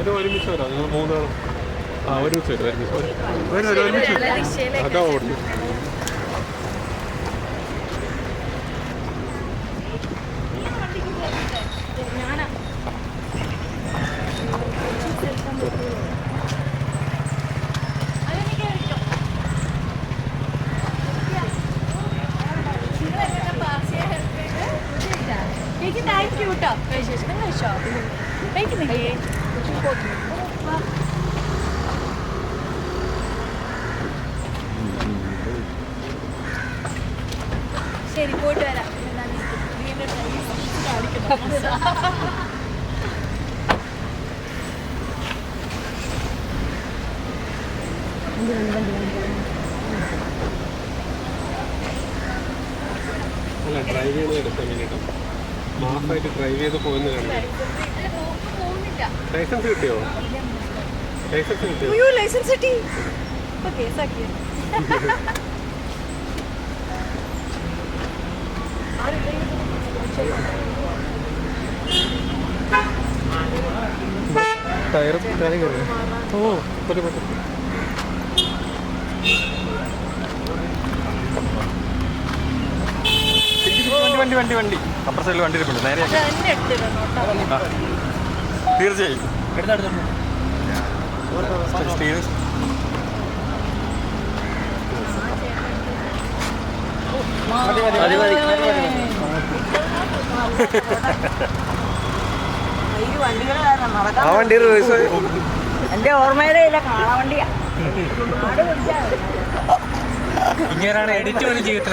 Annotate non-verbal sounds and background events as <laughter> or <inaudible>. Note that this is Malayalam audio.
രണ്ടും ഒരുമിച്ച് വരാം. നിങ്ങൾ മൂന്നാളും. ആ ഒരുമിച്ച് വരും. ഒരുമിച്ച് വരും. ഒരുമിച്ച് വരും. അതാ ചേച്ചി താങ്ക് യു കേട്ടോ കഴിച്ചോ? കഴിക്കുന്നില്ലേ? ശരി പോയിട്ട് വരാം. എന്താണ് വീണ്ടും കാണിക്കുന്നു. അല്ല ഡ്രൈവ് ചെയ്യുന്നത് എടുത്ത് എങ്ങനെയാ? മാസമായിട്ട് ഡ്രൈവ് ചെയ്ത് പോകുന്നതാണ്. ലൈസൻസ് കിട്ടിയോ? ലൈസൻസ് കിട്ടിയോ? അയ്യോ ലൈസൻസ് കിട്ടി. ഇപ്പൊ കേസാക്കിയ ടയർ ടയർ ഓ ഒരു പറ്റും. വണ്ടി വണ്ടി വണ്ടി. അപ്പുറ സൈഡിൽ വണ്ടി ഇരിപ്പുണ്ട്. നേരെ തീർച്ചയായും. <laughs> ആ വണ്ടി റിവേഴ്സ് എന്റെ ഓർമ്മയിലേ ഇല്ല കാളവണ്ടിയാ <laughs> ഇങ്ങനെയാണ് എഡിറ്റ് ഒരു ജീവിതത്തിൽ